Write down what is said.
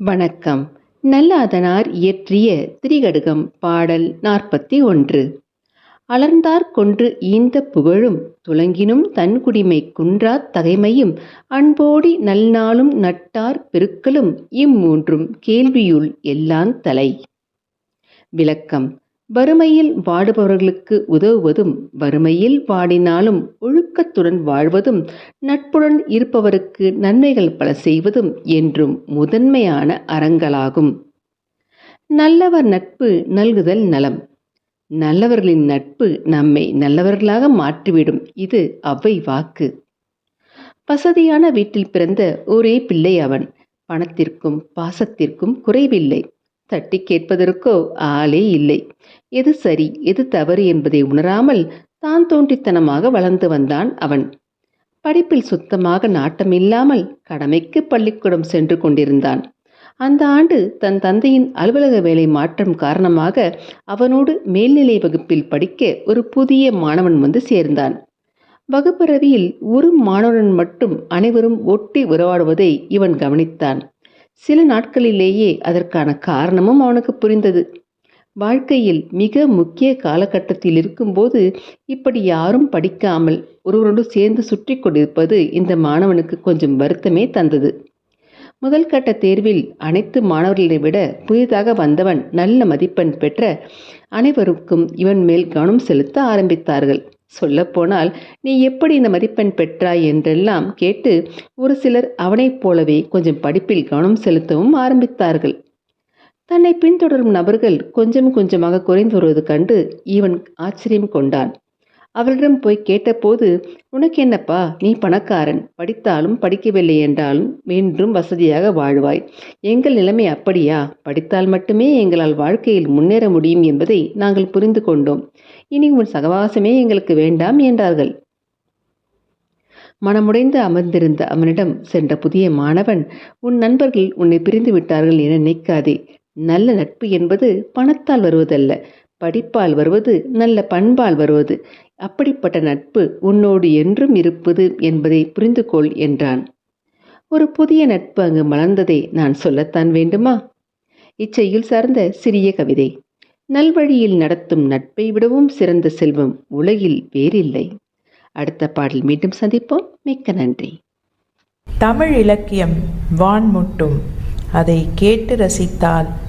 வணக்கம். நல்லாதனார் இயற்றிய திரிகடுகம் பாடல் நாற்பத்தி ஒன்று. அலர்ந்தார் கொன்று ஈந்த புகழும் துலங்கினும் தன்குடிமை குன்றாத் தகைமையும் அன்போடி நல்நாளும் நட்டார் பெருக்களும் இம்மூன்றும் கேள்வியுள் எல்லான் தலை. விளக்கம். வறுமையில் வாடுபவர்களுக்கு உதவுவதும் வறுமையில் வாடினாலும் ஒழுக்கத்துடன் வாழ்வதும் நட்புடன் இருப்பவருக்கு நன்மைகள் பல செய்வதும் என்றும் முதன்மையான அறங்களாகும். நல்லவர் நட்பு நல்குதல் நலம். நல்லவர்களின் நட்பு நம்மை நல்லவர்களாக மாற்றிவிடும். இது அவ்வை வாக்கு. வசதியான வீட்டில் பிறந்த ஒரே பிள்ளை அவன். பணத்திற்கும் பாசத்திற்கும் குறைவில்லை. தட்டி கேட்பதற்கோ ஆளே இல்லை. எது சரி எது தவறு என்பதை உணராமல் தான் தோன்றித்தனமாக வளர்ந்து வந்தான் அவன். படிப்பில் சுத்தமாக நாட்டமில்லாமல் கடமைக்கு பள்ளிக்கூடம் சென்று கொண்டிருந்தான். அந்த ஆண்டு தன் தந்தையின் அலுவலக வேலை மாற்றம் காரணமாக அவனோடு மேல்நிலை வகுப்பில் படிக்க ஒரு புதிய மாணவன் வந்து சேர்ந்தான். வகுப்பறவியில் ஒரு மாணவன் மட்டும் அனைவரும் ஒட்டி உறவாடுவதை இவன் கவனித்தான். சில நாட்களிலேயே அதற்கான காரணமும் அவனுக்கு புரிந்தது. வாழ்க்கையில் மிக முக்கிய காலகட்டத்தில் இருக்கும்போது இப்படி யாரும் படிக்காமல் ஒருவரோடு சேர்ந்து சுற்றி கொண்டிருப்பது இந்த மாணவனுக்கு கொஞ்சம் வருத்தமே தந்தது. முதல் கட்ட தேர்வில் அனைத்து மாணவர்களை விட புதிதாக வந்தவன் நல்ல மதிப்பெண் பெற்ற அனைவருக்கும் இவன் மேல் கவனம் செலுத்த ஆரம்பித்தார்கள். சொல்லப்போனால் நீ எப்படி இந்த மதிப்பெண் பெற்றாய்? என்றெல்லாம் கேட்டு ஒரு சிலர் அவனைப் போலவே கொஞ்சம் படிப்பில் கவனம் செலுத்தவும் ஆரம்பித்தார்கள். தன்னை பின்தொடரும் நபர்கள் கொஞ்சம் கொஞ்சமாக குறைந்து வருவது கண்டு இவன் ஆச்சரியம் கொண்டான். அவரிடம் போய் கேட்டபோது உனக்கு என்னப்பா? நீ பணக்காரன். படித்தாலும் படிக்கவில்லை என்றாலும் மீண்டும் வசதியாக வாழ்வாய். எங்கள் நிலைமை அப்படியா? படித்தால் மட்டுமே எங்களால் வாழ்க்கையில் முன்னேற முடியும் என்பதை நாங்கள் புரிந்து கொண்டோம். இனி உன் சகவாசமே எங்களுக்கு வேண்டாம் என்றார்கள். மனமுடைந்து அமர்ந்திருந்த அவனிடம் சென்ற புதிய மாணவன் உன் நண்பர்கள் உன்னை பிரிந்து விட்டார்கள் என நினைக்காதே. நல்ல நட்பு என்பது பணத்தால் வருவதல்ல. படிப்பால் வருவது நல்ல பண்பால் வருவது. அப்படிப்பட்ட நட்பு உன்னோடு என்றும் இருப்பது என்பதை புரிந்து கொள் என்றான். ஒரு புதிய நட்பு அங்கு மலர்ந்ததை நான் சொல்லத்தான் வேண்டுமா? இச்செய்யுள் சார்ந்த சிறிய கவிதை. நல்வழியில் நடத்தும் நட்பை விடவும் சிறந்த செல்வம் உலகில் வேறில்லை. அடுத்த பாடல் மீண்டும் சந்திப்போம். மிக்க நன்றி. தமிழ் இலக்கியம் வான்முட்டும். அதை கேட்டு ரசித்தால்